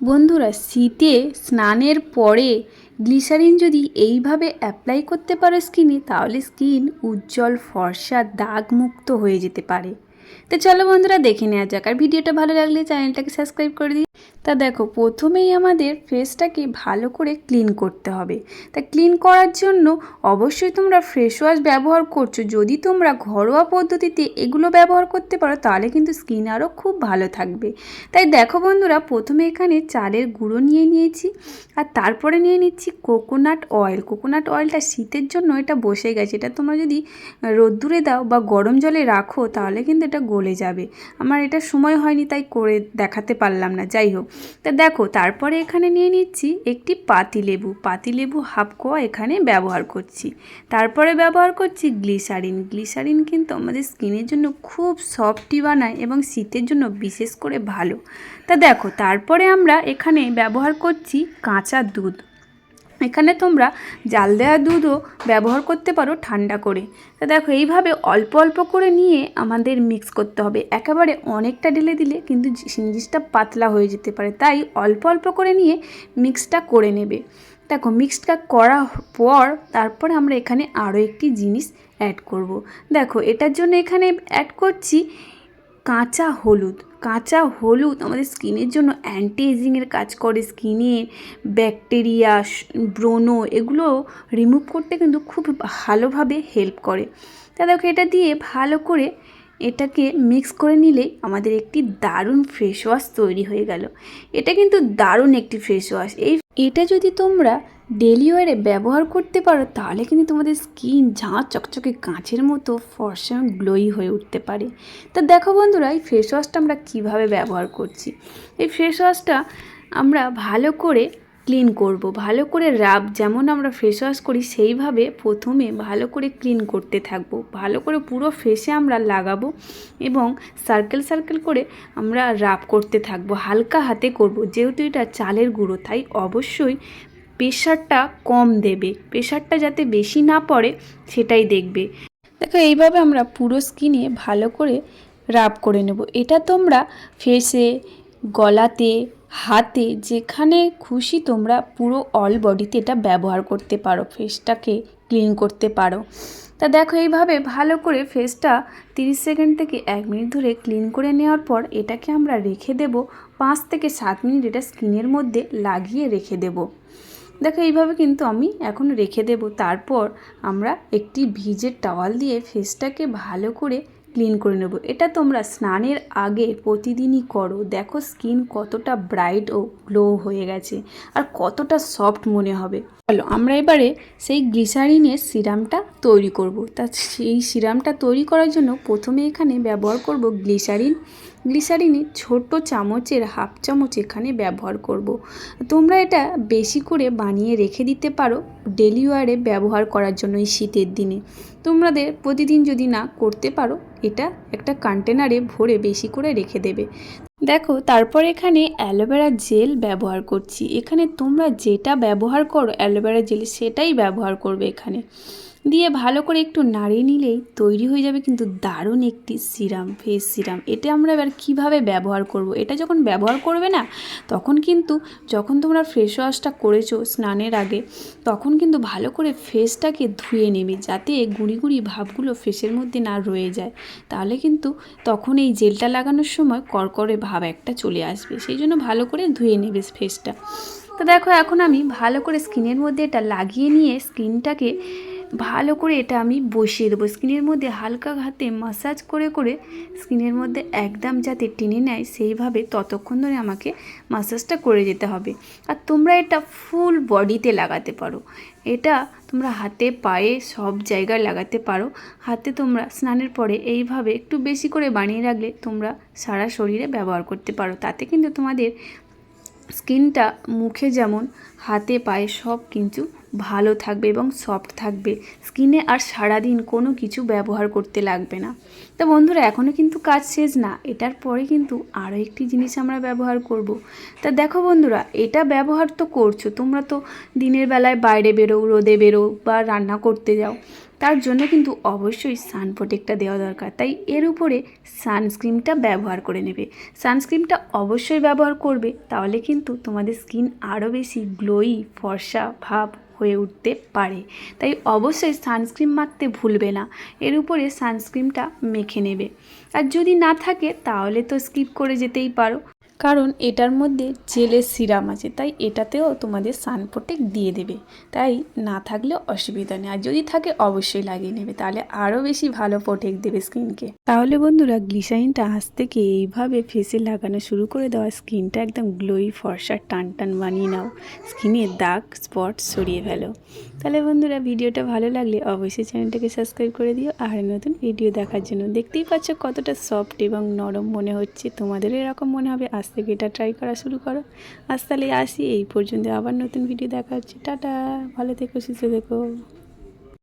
বন্ধুরা, শীতে স্নানের পরে গ্লিসারিন যদি এইভাবে অ্যাপ্লাই করতে পারো স্কিনে, তাহলে স্কিন উজ্জ্বল, ফর্সা, দাগমুক্ত হয়ে যেতে পারে। তো চলো বন্ধুরা, দেখে নেওয়া যাক। আর ভিডিওটা ভালো লাগলে চ্যানেলটাকে সাবস্ক্রাইব করে দিই তা দেখো, প্রথমেই আমাদের ফেসটাকে ভালো করে ক্লিন করতে হবে। তা ক্লিন করার জন্য অবশ্যই তোমরা ফ্রেশ ওয়াশ ব্যবহার করছ। যদি তোমরা ঘরোয়া পদ্ধতিতে এগুলো ব্যবহার করতে পারো, তাহলে কিন্তু স্কিন আরও খুব ভালো থাকবে। তাই দেখো বন্ধুরা, প্রথমে এখানে চালের গুঁড়ো নিয়ে নিয়েছি, আর তারপরে নিয়ে নিচ্ছি কোকোনাট অয়েল কোকোনাট অয়েলটা শীতের জন্য এটা বসে গেছে। এটা তোমরা যদি রোদ্দুরে দাও বা গরম জলে রাখো, তাহলে কিন্তু এটা গলে যাবে। আমার এটা সময় হয়নি, তাই করে দেখাতে পারলাম না। যাই হোক তা দেখো, তারপরে এখানে নিয়ে নিচ্ছি একটি পাতিলেবু পাতিলেবু হাফ কোয়া এখানে ব্যবহার করছি। তারপরে ব্যবহার করছি গ্লিসারিন। গ্লিসারিন কিন্তু আমাদের স্কিনের জন্য খুব সফটই বানায় এবং শীতের জন্য বিশেষ করে ভালো। তা দেখো, তারপরে আমরা এখানে ব্যবহার করছি কাঁচা দুধ। এখানে তোমরা জাল দেওয়া দুধও ব্যবহার করতে পারো ঠান্ডা করে। তা দেখো, এইভাবে অল্প অল্প করে নিয়ে আমাদের মিক্স করতে হবে। একেবারে অনেকটা ঢেলে দিলে কিন্তু জিনিসটা পাতলা হয়ে যেতে পারে। তাই অল্প অল্প করে নিয়ে মিক্সটা করে নেবে। দেখো মিক্সটা করা পর তারপরে আমরা এখানে আরও একটি জিনিস অ্যাড করব। দেখো, এটার জন্য এখানে অ্যাড করছি কাঁচা হলুদ। কাঁচা হলুদ আমাদের স্কিনের জন্য অ্যান্টি এজিংয়ের কাজ করে। স্কিনের ব্যাকটেরিয়া, ব্রণ এগুলো রিমুভ করতে কিন্তু খুব ভালোভাবে হেল্প করে। তা দেখো, এটা দিয়ে ভালো করে এটাকে মিক্স করে নিলে আমাদের একটি দারুণ ফেস ওয়াশ তৈরি হয়ে গেল। এটা কিন্তু দারুণ একটি ফেস ওয়াশ এই এটা যদি তোমরা ডেলি ওয়ারে ব্যবহার করতে পারো, তাহলে কিন্তু তোমাদের স্কিন ঝাঁ চকচকে কাঁচের মতো, ফর্সা গ্লোই হয়ে উঠতে পারে। তা দেখো বন্ধুরা, এই ফেস ওয়াশটা আমরা কীভাবে ব্যবহার করছি? এই ফেস ওয়াশটা আমরা ভালো করে ক্লিন করব, ভালো করে রাব যেমন আমরা ফেস ওয়াশ করি, সেইভাবে প্রথমে ভালো করে ক্লিন করতে থাকব। ভালো করে পুরো ফেসে আমরা লাগাবো এবং সার্কেল সার্কেল করে আমরা রাব করতে থাকব, হালকা হাতে করব। যেহেতু এটা চালের গুঁড়ো, তাই অবশ্যই প্রেশারটা কম দেবে। প্রেশারটা যাতে বেশি না পড়ে, সেটাই দেখবে। দেখো, এইভাবে আমরা পুরো স্কিনে ভালো করে রাব করে নেব। এটা তোমরা ফেসে গলাতে, হাতে, যেখানে খুশি তোমরা পুরো অল বডিতে এটা ব্যবহার করতে পারো। ফেসটাকে ক্লিন করতে পারো। তা দেখো, এইভাবে ভালো করে ফেসটা 30 সেকেন্ড থেকে এক মিনিট ধরে ক্লিন করে নেওয়ার পর এটাকে আমরা রেখে দেব। পাঁচ থেকে সাত মিনিট এটা স্কিনের মধ্যে লাগিয়ে রেখে দেব। দেখো, এইভাবে কিন্তু আমি এখন রেখে দেব। তারপর আমরা একটি ভিজের টাওয়াল দিয়ে ফেসটাকে ভালো করে ক্লিন করে নেব। এটা তোমরা স্নানের আগে প্রতিদিনই করো। দেখো স্কিন কতটা ব্রাইট ও গ্লো হয়ে গেছে আর কতটা সফট মনে হবে। চলো, আমরা এবারে সেই গ্লিসারিনের সিরামটা তৈরি করব। তা সেই সিরামটা তৈরি করার জন্য প্রথমে এখানে ব্যবহার করব গ্লিসারিন। গ্লিসারিনে ছোট চামচের হাফ চামচ এখানে ব্যবহার করব। তোমরা এটা বেশি করে বানিয়ে রেখে দিতে পারো ডেলি ওয়ারে ব্যবহার করার জন্য এই শীতের দিনে। তোমাদের প্রতিদিন যদি না করতে পারো, এটা একটা কন্টেনারে ভরে বেশি করে রেখে দেবে। দেখো, তারপর এখানে অ্যালোভেরা জেল ব্যবহার করছি। এখানে তোমরা যেটা ব্যবহার করো অ্যালোভেরা জেল সেটাই ব্যবহার করবে এখানে। দিয়ে ভালো করে একটু নাড়িয়ে নিলেই তৈরি হয়ে যাবে কিন্তু দারুণ একটি সিরাম, ফেস সিরাম। এটা আমরা এবার কীভাবে ব্যবহার করব। এটা যখন ব্যবহার করবে না, তখন কিন্তু যখন তোমরা ফেস ওয়াশটা করেছ স্নানের আগে, তখন কিন্তু ভালো করে ফেসটাকে ধুয়ে নেবে যাতে গুঁড়ি গুঁড়ি ভাবগুলো ফেসের মধ্যে না রয়ে যায়। তাহলে কিন্তু তখন এই জেলটা লাগানোর সময় করকরে ভাব একটা চলে আসবে। সেই জন্য ভালো করে ধুয়ে নেবে ফেসটা তো দেখো, এখন আমি ভালো করে স্কিনের মধ্যে এটা লাগিয়ে নিয়ে স্কিনটাকে ভালো করে এটা আমি বসিয়ে দেবো। স্কিনের মধ্যে হালকা হাতে মাসাজ করে করে স্কিনের মধ্যে একদম যাতে টেনে নেয়, সেইভাবে ততক্ষণ ধরে আমাকে মাসাজটা করে যেতে হবে। আর তোমরা এটা ফুল বডিতে লাগাতে পারো। এটা তোমরা হাতে, পায়ে সব জায়গায় লাগাতে পারো। হাতে তোমরা স্নানের পরে এইভাবে একটু বেশি করে বানিয়ে রাখলে তোমরা সারা শরীরে ব্যবহার করতে পারো। তাতে কিন্তু তোমাদের স্কিনটা মুখে যেমন, হাতে, পায়ে সব কিন্তু ভালো থাকবে এবং সফট থাকবে। স্কিনে আর সারাদিন কোনো কিছু ব্যবহার করতে লাগবে না। তো বন্ধুরা এখনও কিন্তু কাজ শেষ না। এটার পরে কিন্তু আরও একটি জিনিস আমরা ব্যবহার করব। তা দেখো বন্ধুরা, এটা ব্যবহার তো করছ। তোমরা তো দিনের বেলায় বাইরে বেরো রোদে বেরো বা রান্না করতে যাও। তার জন্য কিন্তু অবশ্যই সান প্রোটেক্টটা দেওয়া দরকার। তাই এর উপরে সানস্ক্রিনটা ব্যবহার করে নেবে। সানস্ক্রিনটা অবশ্যই ব্যবহার করবে, তাহলে কিন্তু তোমাদের স্কিন আরও বেশি গ্লোই ফর্সা ভাব হয়ে উঠতে পারে। তাই অবশ্যই সানস্ক্রিন মাখতে ভুলবে না। এর উপরে সানস্ক্রিনটা মেখে নেবে। আর যদি না থাকে, তাহলে তো স্কিপ করে যেতেই পারো। কারণ এটার মধ্যে জেলের সিরাম আছে, তাই এটাতেও তোমাদের সান প্রোটেক্ট দিয়ে দেবে। তাই না থাকলে অসুবিধা নেই, আর যদি থাকে অবশ্যই লাগিয়ে নেবে, তাহলে আরও বেশি ভালো প্রোটেক্ট দেবে স্কিনকে তাহলে বন্ধুরা গ্লিসারিনটা আজ থেকে এইভাবে ফেসে লাগানো শুরু করে দেওয়া স্কিনটা একদম গ্লোই ফর্সা টান টান বানিয়ে নাও। স্কিনের দাগ স্পট সরিয়ে ফেলো। তাহলে বন্ধুরা, ভিডিওটা ভালো লাগলে অবশ্যই চ্যানেলটাকে সাবস্ক্রাইব করে দিও, আর নতুন ভিডিও দেখার জন্য দেখতেই পাচ্ছ কতটা সফট এবং নরম মনে হচ্ছে তোমাদের এরকম মনে হবে আজ থেকে এটা ট্রাই করা শুরু করো। আজ তাহলে আসি, এই পর্যন্ত আবার নতুন ভিডিও দেখা হচ্ছে। টাটা, ভালো থেকো, সুস্থ থেকো।